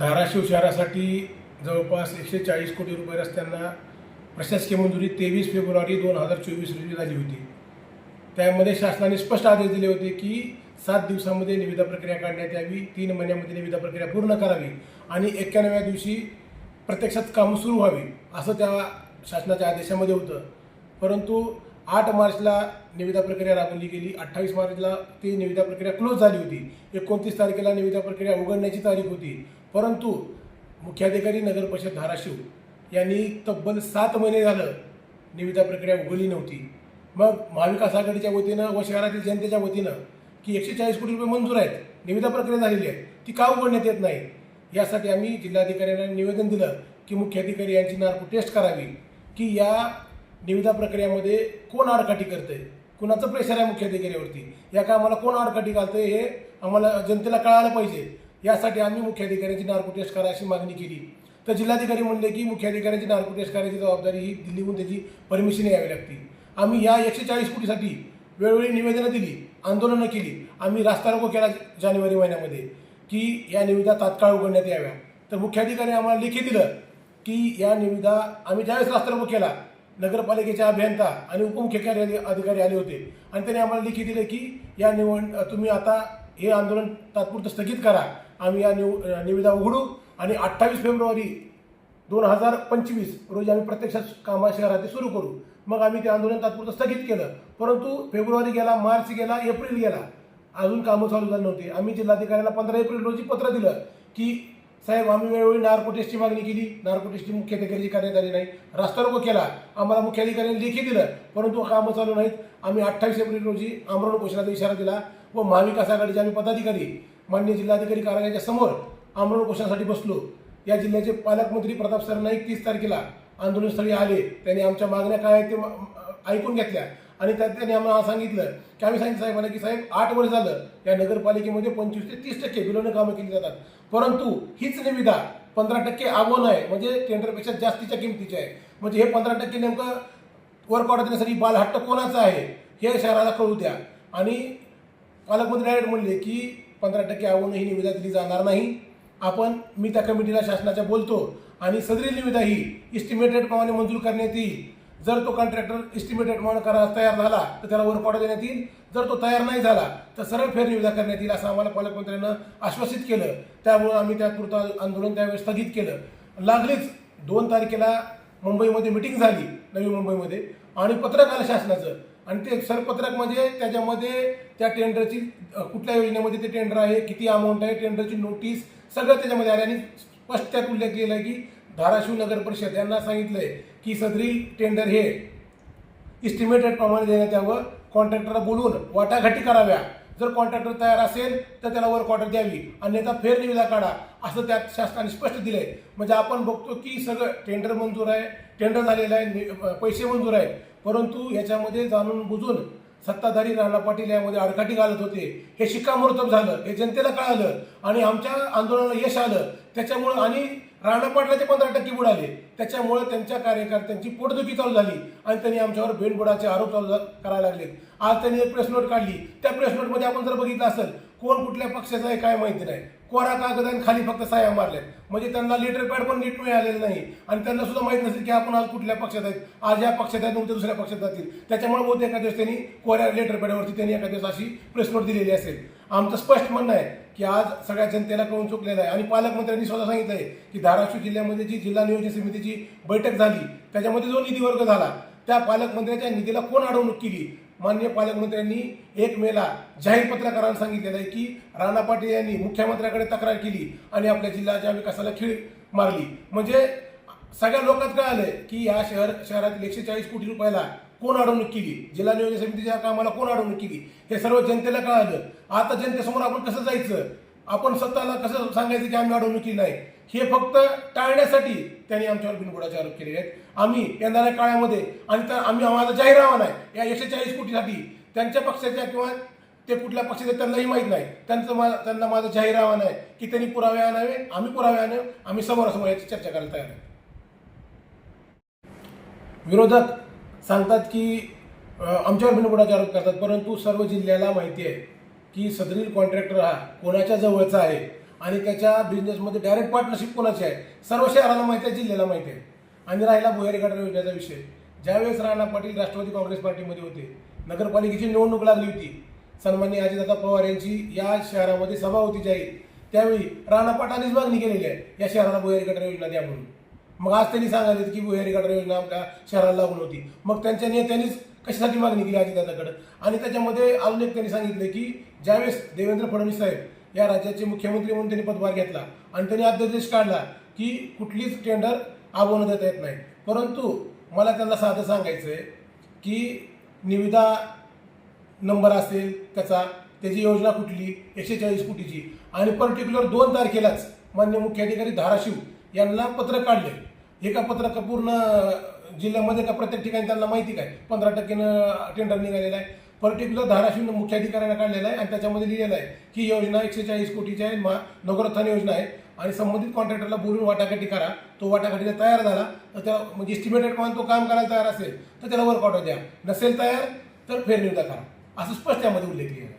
धाराशिव शहरासाठी जवळपास एकशे चाळीस कोटी रुपये रस्त्यांना प्रशासकीय मंजुरी तेवीस फेब्रुवारी दोन हजार चोवीस रोजी झाली होती. त्यामध्ये शासनाने स्पष्ट आदेश दिले होते की सात दिवसामध्ये निविदा प्रक्रिया काढण्यात यावी तीन महिन्यामध्ये निविदा प्रक्रिया पूर्ण करावी आणि एक्क्याण्णव्या दिवशी प्रत्यक्षात कामं सुरू व्हावी असं त्या शासनाच्या आदेशामध्ये होतं. परंतु आठ मार्चला निविदा प्रक्रिया राबवली गेली. अठ्ठावीस मार्चला ती निविदा प्रक्रिया क्लोज झाली होती. एकोणतीस तारखेला निविदा प्रक्रिया उघडण्याची तारीख होती. परंतु मुख्याधिकारी नगर परिषद धाराशिव यांनी तब्बल सात महिने झालं निविदा प्रक्रिया उघडली नव्हती. मग महाविकास आघाडीच्या वतीनं व शहरातील जनतेच्या वतीनं की एकशे चाळीस कोटी रुपये मंजूर आहेत निविदा प्रक्रिया झालेली आहे ती का उघडण्यात येत नाही? यासाठी आम्ही जिल्हाधिकाऱ्यांना निवेदन दिलं की मुख्याधिकारी यांची नार्को टेस्ट करावी की या निविदा प्रक्रियामध्ये कोण आडकाठी करतंय? कुणाचं प्रेशर आहे मुख्याधिकाऱ्यावरती या कामाला कोण आडकाठी घालतंय हे आम्हाला जनतेला कळायला पाहिजे. यासाठी आम्ही मुख्याधिकाऱ्यांची नार्को टेस्ट करा अशी मागणी केली. तर जिल्हाधिकारी म्हणले की मुख्याधिकाऱ्यांची नार्को टेस्ट करायची जबाबदारी ही दिल्लीहून त्याची परमिशन यावी लागते. आम्ही या एकशे चाळीस कोटीसाठी वेळोवेळी निवेदनं दिली आंदोलनं केली. आम्ही रास्ता रोको केला जानेवारी महिन्यामध्ये की या निविदा तात्काळ उघडण्यात याव्या. तर मुख्याधिकारी आम्हाला लेखी दिलं की या निविदा आम्ही ज्यावेळेस रास्ता रोको केला नगरपालिकेचे अभियंता आणि उपमुख्यकारी अधिकारी आले होते. आणि त्यांनी आम्हाला लिखी दिले की या निवड तुम्ही आता हे आंदोलन तात्पुरतं स्थगित करा. आम्ही या निव निविदा उघडू आणि अठ्ठावीस फेब्रुवारी दोन हजार पंचवीस रोजी आम्ही प्रत्यक्षात कामा शहरात सुरू करू. मग आम्ही ते आंदोलन तात्पुरतं स्थगित केलं. परंतु फेब्रुवारी गेला मार्च गेला एप्रिल गेला. अजून कामं चालू झाली नव्हती. आम्ही जिल्हाधिकाऱ्याला पंधरा एप्रिल रोजी पत्र दिलं की साहेब आम्ही वेळोवेळी नार्को टेस्टची मागणी केली. नार्को टेस्टची मुख्याधिकाऱ्याची करण्यात आली नाही रास्ता रोको केला. आम्हाला मुख्याधिकाऱ्यांनी लेखी दिलं. परंतु कामं चालू नाहीत. आम्ही अठ्ठावीस एप्रिल रोजी आमरण घोषणाचा इशारा दिला. व महाविकास आघाडीचे आम्ही पदाधिकारी मान्य जिल्हाधिकारी कार्यालयाच्या समोर आमरण उपोषणासाठी बसलो. या जिल्ह्याचे पालकमंत्री प्रताप सरनाईक तीस तारखेला आंदोलनस्थळी आले. त्यांनी आमच्या मागण्या काय आहेत ते ऐकून घेतल्या. आणि त्यात त्यांनी आम्हाला सांगितलं की आम्ही सांगितलं साहेबांना की साहेब आठ वर्ष झालं या नगरपालिकेमध्ये पंचवीस ते तीस टक्के बिलोनं कामं केली जातात. परंतु हीच निविदा पंधरा टक्के आव्हान आहे म्हणजे टेंडरपेक्षा जास्तीच्या किमतीचे आहे. म्हणजे हे पंधरा टक्के नेमकं वर्कआउट देण्यासाठी बालहट्ट कोणाचा आहे हे शहराला कळू द्या. आणि पालकमंत्री डायरेक्ट म्हणले की पंधरा टक्के आव्हानं ही निविदा दिली जाणार नाही. आपण मी त्या कमिटीला शासनाच्या बोलतो आणि सदरी निविदा ही इस्टिमेटेड प्रमाणे मंजूर करण्यात येईल. जर तो कॉन्ट्रॅक्टर इस्टिमेटेड प्रमाणे करा तयार झाला तर त्याला वर्क ऑर्डर देण्यात येईल. जर तो तयार नाही झाला तर सरळ फेरनिविदा करण्यात येईल असं आम्हाला पालकमंत्र्यांना आश्वासित केलं. त्यामुळं आम्ही त्यापुरतं आंदोलन त्यावेळेस स्थगित केलं. लागलीच दोन तारखेला मुंबईमध्ये मिटिंग झाली नवी मुंबईमध्ये. आणि पत्रक आलं शासनाचं आणि ते सरपत्रक म्हणजे त्याच्यामध्ये त्या टेंडरची कुठल्या योजनेमध्ये ते टेंडर आहे किती अमाऊंट आहे टेंडरची नोटीस सगळं त्याच्यामध्ये आले. आणि स्पष्ट त्यात उल्लेख केला आहे की धाराशिव नगर परिषद यांना सांगितलंय की सदरी टेंडर हे इस्टिमेटेड प्रमाणे देण्यात यावं. कॉन्ट्रॅक्टरला बोलवून वाटाघाटी कराव्या. जर कॉन्ट्रॅक्टर तयार असेल तर त्याला वर्क ऑर्डर द्यावी. अन्यथा फेरनिविदा काढा असं त्यात शासनाने स्पष्ट दिलंय. म्हणजे आपण बघतो की सगळं टेंडर मंजूर आहे टेंडर झालेलं आहे पैसे मंजूर आहेत. परंतु याच्यामध्ये जाणून बुजून सत्ताधारी नाना पाटील यामध्ये अडकाठी घालत होते. हे शिक्कामोर्तब झालं. हे जनतेला कळालं. आणि आमच्या आंदोलनाला यश आलं. त्याच्यामुळं आणि राणा पाटलाचे पंधरा टक्के बुडाले त्याच्यामुळे त्यांच्या कार्यकर्त्यांची पोटदुखी चालू झाली आणि त्यांनी आमच्यावर भेटबुडाचे आरोप चालू करायला लागले. आज त्यांनी एक प्रेस नोट काढली. त्या प्रेस नोटमध्ये आपण जर बघितलं असेल कोण कुठल्या पक्षाचा आहे काय माहिती नाही. कोरा कागद आणि खाली फक्त साया मारल्यात म्हणजे त्यांना लेटर पॅड पण नीट मिळालेलं नाही. आणि त्यांना सुद्धा माहीत नसेल की आपण आज कुठल्या पक्षात आहेत. आज या पक्षात आहेत उद्या दुसऱ्या पक्षात जातील. त्याच्यामुळे बहुतेक एका दिवस त्यांनी कोऱ्या लेटर पॅडवरती त्यांनी एका दिवस अशी प्रेस नोट दिलेली असेल. आमचं स्पष्ट म्हणणं आहे की आज सगळ्या जनतेला कळून चुकलेलं आहे. आणि पालकमंत्र्यांनी स्वतः सांगितलं आहे की धाराशिव जिल्ह्यामध्ये जी जिल्हा नियोजन समितीची बैठक झाली त्याच्यामध्ये जो निधी वर्ग झाला त्या पालकमंत्र्यांच्या निधीला कोण अडवणूक केली? मान्य पालकमंत्र्यांनी एक मेला जाहीर पत्रकारांना सांगितलेलं आहे की राणा पाटील यांनी मुख्यमंत्र्याकडे तक्रार केली आणि आपल्या जिल्ह्याच्या विकासाला खीळ मारली. म्हणजे सगळ्या लोकात कळालंय की या शहर शहरातील एकशे चाळीस कोटी रुपयाला कोण अडवणूक केली? जिल्हा नियोजन समितीच्या कामाला कोण अडवणूक केली? हे सर्व जनतेला कळालं. आता जनतेसमोर आपण कसं जायचं? आपण स्वतःला कसं सांगायचं की आम्ही अडवणूक केली नाही? हे फक्त टाळण्यासाठी त्यांनी आमच्यावर बिनबुडाचे आरोप केलेले आहेत. आम्ही येणाऱ्या काळामध्ये आणि त्या आम्ही आम्हाला जाहीर आव्हान आहे या एकशे चाळीस कोटीसाठी त्यांच्या पक्षाच्या किंवा ते कुठल्या पक्षाचे त्यांनाही माहीत नाही. त्यांचं मा त्यांना माझं जाहीर आव्हान आहे की त्यांनी पुरावे आणावे आम्ही पुरावे आणावे आम्ही समोरासमोर याची चर्चा करायला तयार आहे. विरोधक सांगतात की आमच्यावर बिनबुडाचे आरोप करतात परंतु सर्व जिल्ह्याला माहिती आहे की सदरील कॉन्ट्रॅक्टर हा कोणाच्या जवळचा आहे आणि त्याच्या बिझनेसमध्ये डायरेक्ट पार्टनरशिप कोणाची आहे सर्व शहराला माहिती आहे जिल्ह्याला माहिती आहे. आणि राहिला भुयारी गटार योजनेचा विषय. ज्यावेळेस राणा पाटील राष्ट्रवादी काँग्रेस पार्टीमध्ये होते नगरपालिकेची निवडणूक लागली होती. सन्मान्य अजितदादा पवार यांची या शहरामध्ये सभा होती जाहीर त्यावेळी राणा पाटलांनीच मागणी केलेली आहे या शहराला भुयारी गटार योजना द्या म्हणून. मग आज त्यांनी सांगाले की भुयारी गटार योजना आमच्या शहराला लागून होती. मग त्यांच्या नेत्यांनीच कशासाठी मागणी केली अजितदादाकडे आणि त्याच्यामध्ये अजून एक त्यांनी सांगितलं की ज्यावेळेस देवेंद्र फडणवीस साहेब या राज्याचे मुख्यमंत्री म्हणून त्यांनी पदभार घेतला आणि त्यांनी अध्यादेश काढला की कुठलीच टेंडर आबवून देता येत नाही. परंतु मला त्यांना साधं सांगायचं आहे की निविदा नंबर असेल त्याचा त्याची योजना कुठली? एकशे चाळीस कोटीची. आणि पर्टिक्युलर दोन तारखेलाच मान्य मुख्याधिकारी धाराशिव यांना पत्र काढले. एका पत्रक पूर्ण जिल्ह्यामध्ये का प्रत्येक ठिकाणी त्यांना माहिती काय? पंधरा टक्केनं टेंडर निघालेलं आहे. पर्टिक्युलर धाराशिव मुख्याधिकाऱ्यांना काढलेला आहे आणि त्याच्यामध्ये लिहिलेलं आहे की योजना एकशे चाळीस कोटीची आहे मा नगरोत्थान योजना आहे. आणि संबंधित कॉन्ट्रॅक्टरला बोलून वाटाघाटी करा. तो वाटाघाटीला तयार झाला. तर त्या म्हणजे इस्टिमेटेड प्रमाणे तो काम करायला तयार असेल तर त्याला वर्कआउट द्या. नसेल तयार तर फेरनिविदा करा असं स्पष्ट त्यामध्ये उल्लेख केलेला आहे.